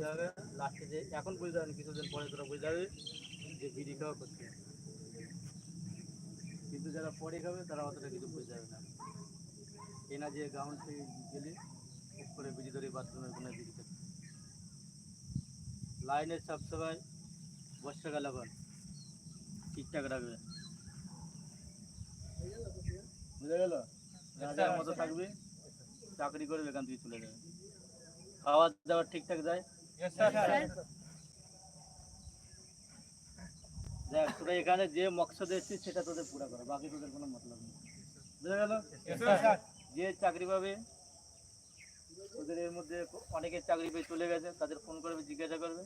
বুঝতে হবে লাস্টে যে এখন বুঝতে হবে কিছুদিন পরে তোরা বুঝতে হবে যে বিড়ি খাওয়া হবে। কিন্তু যারা পরে খাবে তারা অতটা কিছু বুঝতে হবে না। এনা যে গাউন থেকে গেলে বিড়ি ধরে বাথরুমের কোনো বিড়ি খেতে লাইনের সবসময় বর্ষাকাল এখন ঠিকঠাক রাখবে। বুঝে গেল? মতো থাকবে চাকরি করবে এখান থেকে চলে যাবে। খাওয়া দাওয়া ঠিকঠাক যায় দেখ তোরা এখানে যে মকসদে এসেছিস সেটা তোদের পুরো করে। বাকি তোদের কোনো মতলব নেই। বুঝে গেল? যে চাকরি পাবে ওদের এর মধ্যে অনেকে চাকরি পেয়ে চলে গেছে তাদের ফোন করবে জিজ্ঞাসা করবে।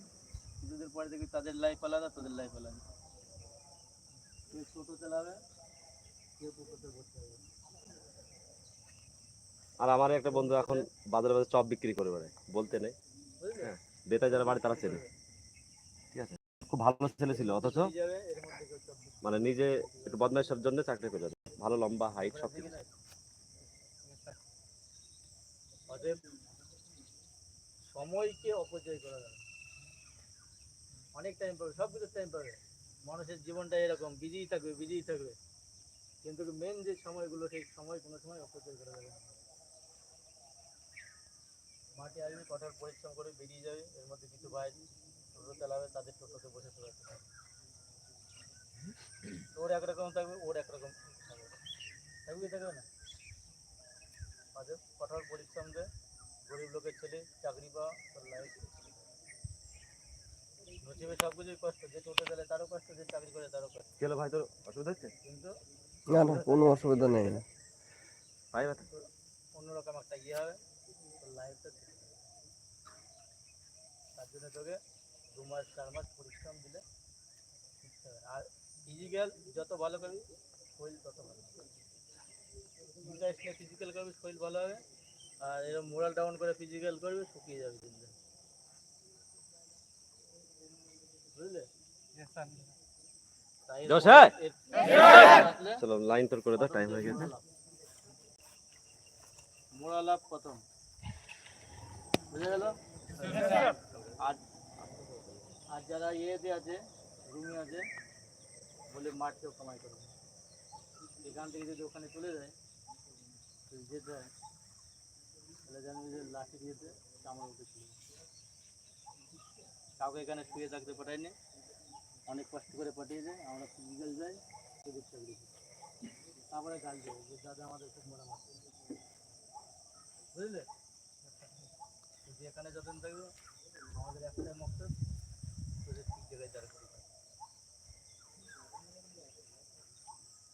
কিছুদিন পরে দেখবি তাদের লাইফ আলাদা তোদের লাইফ আলাদা। কেউ চালাবে? কেউ পুকুরতে হবে আর আমার একটা বন্ধু এখন বাজারে বাজারে চপ বিক্রি করে বেড়ায় বলতে নেই। বুঝলে হ্যাঁ। বেতা যারা বাড়ি, তারা চেনে। ঠিক আছে? খুব ভালো ছেলে ছিল, অথচ মানে নিজে একটু বদমাইশের জন্য চাকরি করে যাবে ভালো, লম্বা হাইট সব কিছু। সময়কে অপচয় করা যাবে অনেক টাইম পাবে সব কিছু টাইম পাবে মানুষের জীবনটা এরকম বিজিই থাকবে বিজিই থাকবে। কিন্তু মেন যে সময়গুলো, সেই সময় কোনো সময় অপচয় করা যাবে না। মাটি আসবে কঠোর পরিশ্রম করে বেরিয়ে যাবে। এর মধ্যে কিছু ভাই টোটো চালাবে তাদের টোটোতে বসে চলে হবে ওর একরকম থাকবে ওর একরকম থাকবে। থাকবে থাকবে না? অতএব কঠোর পরিশ্রম দে। গরিব লোকের ছেলে চাকরি পাওয়া তোর লাইফ নচিবে সব কিছুই কষ্ট যে টোটো চালে তারও কষ্ট যে চাকরি করে তারও কষ্ট। কি ভাই তোর অসুবিধা হচ্ছে? কিন্তু না না কোনো অসুবিধা নেই। ব্যথা অন্যরকম একটা ইয়ে হবে। লাইফটা তার জন্য তোকে দু মাস চার মাস পরিশ্রম দিলে শিখতে হবে। আর ফিজিক্যাল যত ভালো করবি শরীর তত ভালো ইন্টারেস্ট নিয়ে ফিজিক্যাল করবি শরীর ভালো হবে। আর এরকম মোরাল ডাউন করে ফিজিক্যাল করবি শুকিয়ে যাবে দিন দিন বুঝলে চলো লাইন তোর করে দাও টাইম হয়ে গেছে। মোড়ালাভ প্রথম। বুঝে গেল আর আর যারা ইয়েতে আছে রুমে আছে বলে মাঠকেও কামাই করবে এখান থেকে যদি ওখানে চলে যায় যদি যেতে হয় তাহলে জানবি যে লাঠি দিয়েছে কামড় উঠেছিল কাউকে এখানে শুয়ে থাকতে পাঠায়নি অনেক কষ্ট করে পাঠিয়েছে আমরা ফিজিক্যাল যাই এদের চাকরি করি। তারপরে গাল দেবে যে দাদা আমাদের খুব মোড়া মারছে বুঝলে কিন্তু এখানে যতদিন থাকবে আমাদের একটাই মকসদ তোদের ঠিক জায়গায় দাঁড় করি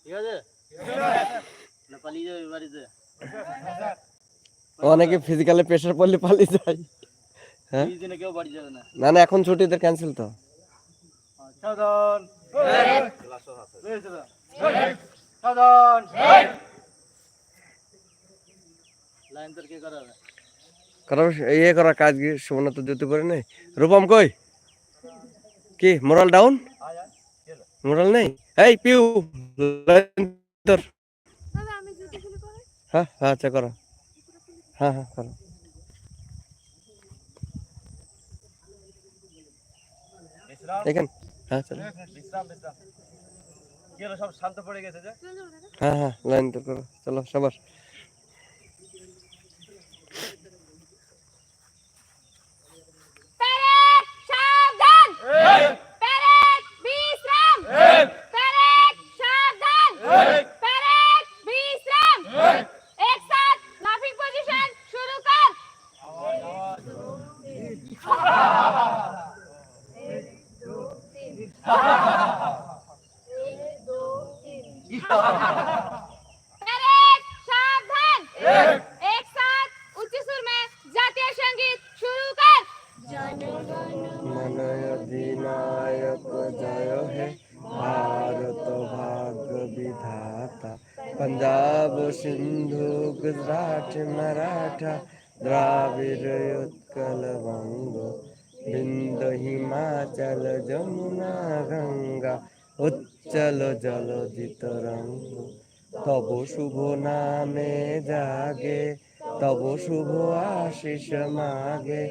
ঠিক আছে? না পালিয়ে যাবে বাড়িতে। অনেকে ফিজিক্যালে প্রেশার পড়লে পালিয়ে যায়। হ্যাঁ? দিনে কেউ বাড়ি যাবে না। না না এখন ছুটিতে ক্যান্সেল তো। সাবধান। রয়েছে তো? সাবধান। লাইন তোর কে করাবে? কারণ ইয়ে করার কাজ কি সুমনা তো জুতো করে নেই? রূপম কই? কি মোরাল ডাউন? মোরাল নেই? এই পিউ তোর পরে হ্যাঁ হ্যাঁ আচ্ছা করো। হ্যাঁ হ্যাঁ করো। বিশ্রাম এখান হ্যাঁ চলো সব শান্ত পড়ে গেছে হ্যাঁ হ্যাঁ লাইন তোর করো। চলো সবার। एक साथ उच्च सुर में जातीय संगीत शुरू कर মনয় অধিনায়ক জয় হে ভারত ভাগ্য বিধাতা पंजाब सिंधु गुजरात मराठा द्राविड उत्कल बंग বৃন্দ হিমাচল যমুনা গঙ্গা, উচ্চল জল রঙ্গ। তব শুভ নামে জাগে, তব শুভ আশিস মাগে।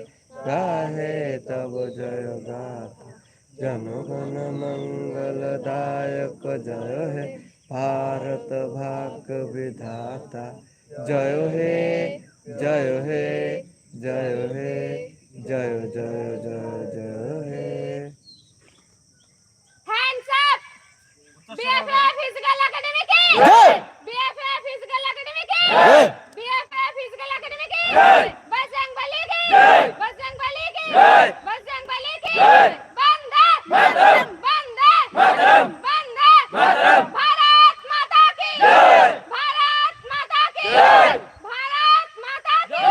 গাহে তব জয় গাথ, জনগণ মঙ্গলদায়ক জয় হে, ভারত ভাগ বিধাতা। জয় হে জয় হে জয় হে, জয় জয় बजरंग बली की! बजरंग बली की! बजरंग बली की! वंदे! वंदे! वंदे! भारत माता की! भारत माता की! भारत माता की!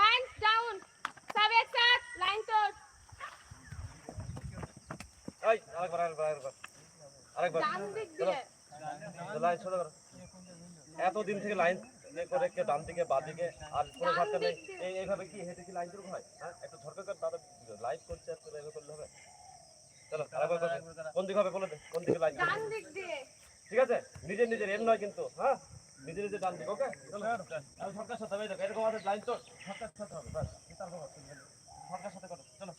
Hands down! सब एक साथ लाइन तोड़ এই, আরেকবার, আরেকবার, আরেকবার। আরেকবার। ডান দিক দিয়ে তো লাইন সোজা করো। এতদিন থেকে লাইন এ করে কেউ ডান দিকে বা দিকে আর কোনো ডান নেই। এই এইভাবে কি হেঁটে কি লাইন করব হয়? হ্যাঁ একটু ঝটকা করে দাদা লাইভ করছে আর তোরা এভাবে করলে হবে। চলো আরেকবার কোন দিকে হবে বলে দে কোন দিকে লাইন ডান দিক দিয়ে। ঠিক আছে? নিজের নিজের এর নয় কিন্তু হ্যাঁ? নিজের নিজের ডান দিকে ওকে চলো। আর ঝটকার সাথে হবে এরকম আমাদের লাইন তো ঝটকার সাথে হবে বাস। তারপর ঝটকার সাথে করো চলো।